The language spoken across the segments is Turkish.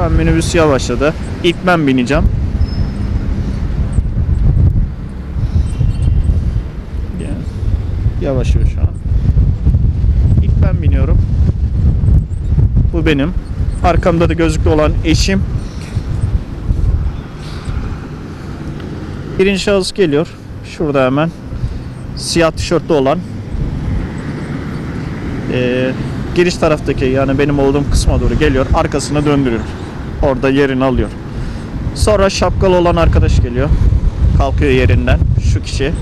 Şu an minibüs yavaşladı. İlk ben bineceğim. Yani Yavaşlıyor şu an. İlk ben biniyorum. Bu benim. Arkamda da gözlüklü olan eşim. Birinci şahıs geliyor. Şurada hemen. Siyah tişörtlü olan. Ee, giriş taraftaki yani benim olduğum kısma doğru geliyor. Arkasını döndürüyor. Orada yerini alıyor. Sonra şapkalı olan arkadaş geliyor. Kalkıyor yerinden. Şu kişi.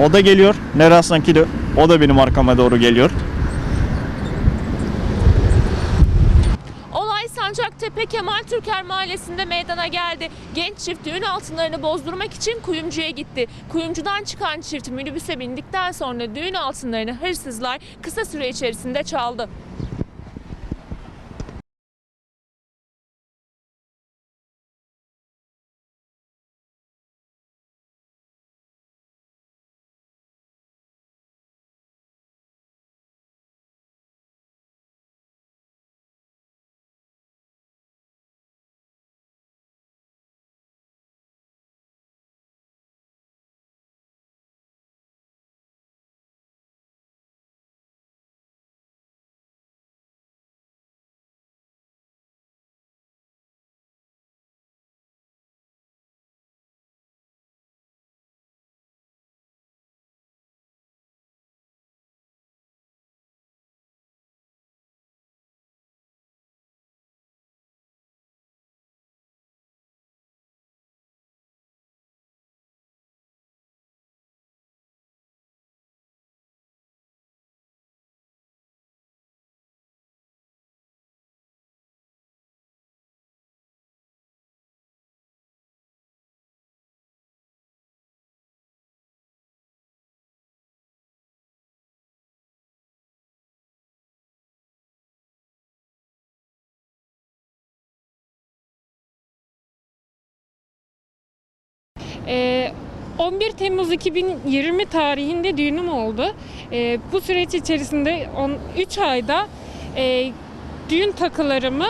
O da geliyor. Neras'tanki de o da benim arkama doğru geliyor. Olay Sancaktepe Kemal Türker Mahallesi'nde meydana geldi. Genç çift düğün altınlarını bozdurmak için kuyumcuya gitti. Kuyumcudan çıkan çift minibüse bindikten sonra düğün altınlarını hırsızlar kısa süre içerisinde çaldı. Ee, 11 Temmuz 2020 tarihinde düğünüm oldu. Ee, bu süreç içerisinde 3 ayda e, düğün takılarımı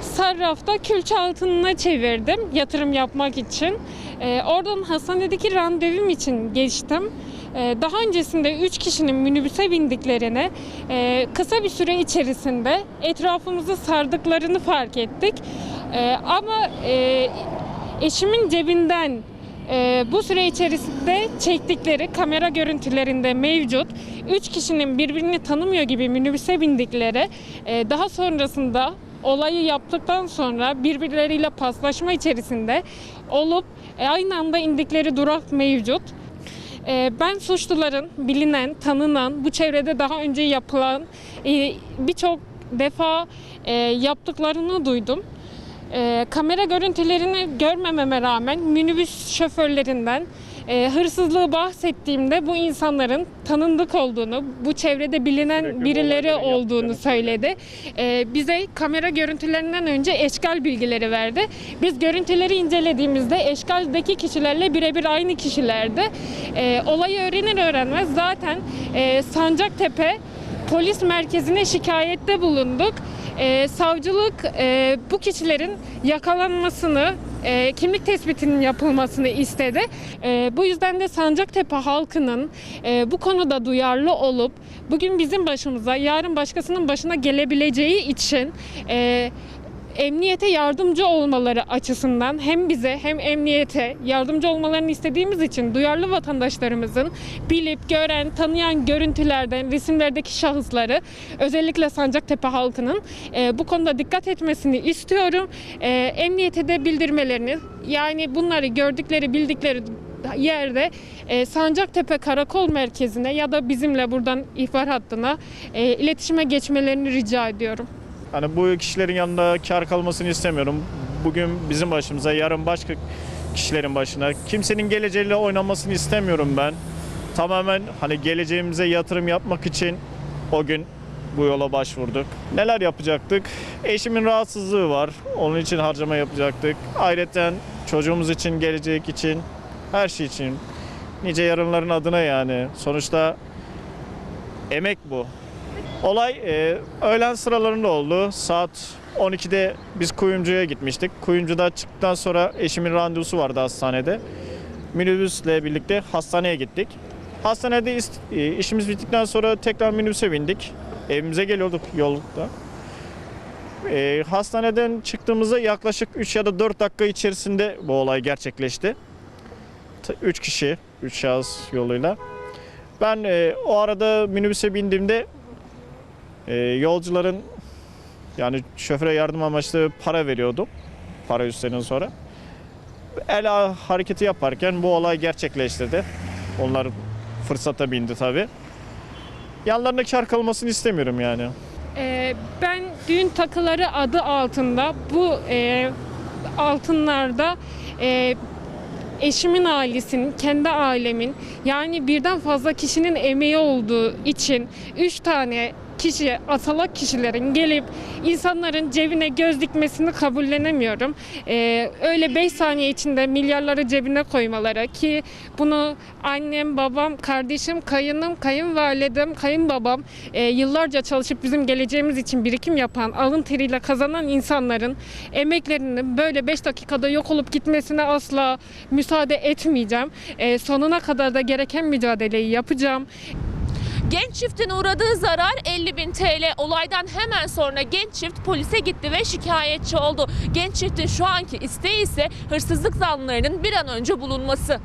sarrafta külçe altınına çevirdim yatırım yapmak için. Ee, oradan hastanedeki randevum için geçtim. Ee, daha öncesinde 3 kişinin minibüse bindiklerini e, kısa bir süre içerisinde etrafımızı sardıklarını fark ettik. Ee, ama e, eşimin cebinden e, bu süre içerisinde çektikleri kamera görüntülerinde mevcut. Üç kişinin birbirini tanımıyor gibi minibüse bindikleri e, daha sonrasında olayı yaptıktan sonra birbirleriyle paslaşma içerisinde olup e, aynı anda indikleri durak mevcut. E, ben suçluların bilinen, tanınan, bu çevrede daha önce yapılan birçok defa yaptıklarını duydum. Ee, kamera görüntülerini görmememe rağmen minibüs şoförlerinden e, hırsızlığı bahsettiğimde bu insanların tanındık olduğunu, bu çevrede bilinen Sürekli birileri olduğunu söyledi. Ee, bize kamera görüntülerinden önce eşkal bilgileri verdi. Biz görüntüleri incelediğimizde eşkaldeki kişilerle birebir aynı kişilerdi. Ee, olayı öğrenir öğrenmez zaten e, Sancaktepe polis merkezine şikayette bulunduk. Ee, savcılık e, bu kişilerin yakalanmasını, e, kimlik tespitinin yapılmasını istedi. E, bu yüzden de Sancaktepe halkının e, bu konuda duyarlı olup bugün bizim başımıza, yarın başkasının başına gelebileceği için e, emniyete yardımcı olmaları açısından hem bize hem emniyete yardımcı olmalarını istediğimiz için duyarlı vatandaşlarımızın bilip gören, tanıyan görüntülerden, resimlerdeki şahısları özellikle Sancaktepe halkının e, bu konuda dikkat etmesini istiyorum. E, emniyete de bildirmelerini yani bunları gördükleri, bildikleri yerde e, Sancaktepe Karakol Merkezi'ne ya da bizimle buradan ihbar hattına e, iletişime geçmelerini rica ediyorum. Hani bu kişilerin yanında kar kalmasını istemiyorum. Bugün bizim başımıza, yarın başka kişilerin başına. Kimsenin geleceğiyle oynamasını istemiyorum ben. Tamamen hani geleceğimize yatırım yapmak için o gün bu yola başvurduk. Neler yapacaktık? Eşimin rahatsızlığı var. Onun için harcama yapacaktık. Ayrıca çocuğumuz için, gelecek için, her şey için. Nice yarınların adına yani. Sonuçta emek bu. Olay e, öğlen sıralarında oldu. Saat 12'de biz kuyumcuya gitmiştik. Kuyumcuda çıktıktan sonra eşimin randevusu vardı hastanede. Minibüsle birlikte hastaneye gittik. Hastanede e, işimiz bittikten sonra tekrar minibüse bindik. Evimize geliyorduk yolda. E, hastaneden çıktığımızda yaklaşık 3 ya da 4 dakika içerisinde bu olay gerçekleşti. 3 kişi, 3 şahıs yoluyla. Ben e, o arada minibüse bindiğimde e, yolcuların yani şoföre yardım amaçlı para veriyordum. Para üstlerinden sonra. El hareketi yaparken bu olay gerçekleştirdi. Onlar fırsata bindi tabi. Yanlarında kar kalmasını istemiyorum yani. Ee, ben düğün takıları adı altında bu e, altınlarda e, eşimin ailesinin, kendi ailemin yani birden fazla kişinin emeği olduğu için üç tane kişi, asalak kişilerin gelip insanların cebine göz dikmesini kabullenemiyorum. Ee, öyle 5 saniye içinde milyarları cebine koymaları ki bunu annem, babam, kardeşim, kayınım, kayınvalidem, kayınbabam e, yıllarca çalışıp bizim geleceğimiz için birikim yapan, alın teriyle kazanan insanların emeklerinin böyle 5 dakikada yok olup gitmesine asla müsaade etmeyeceğim. E, sonuna kadar da gereken mücadeleyi yapacağım. Genç çiftin uğradığı zarar 50 bin TL. Olaydan hemen sonra genç çift polise gitti ve şikayetçi oldu. Genç çiftin şu anki isteği ise hırsızlık zanlılarının bir an önce bulunması.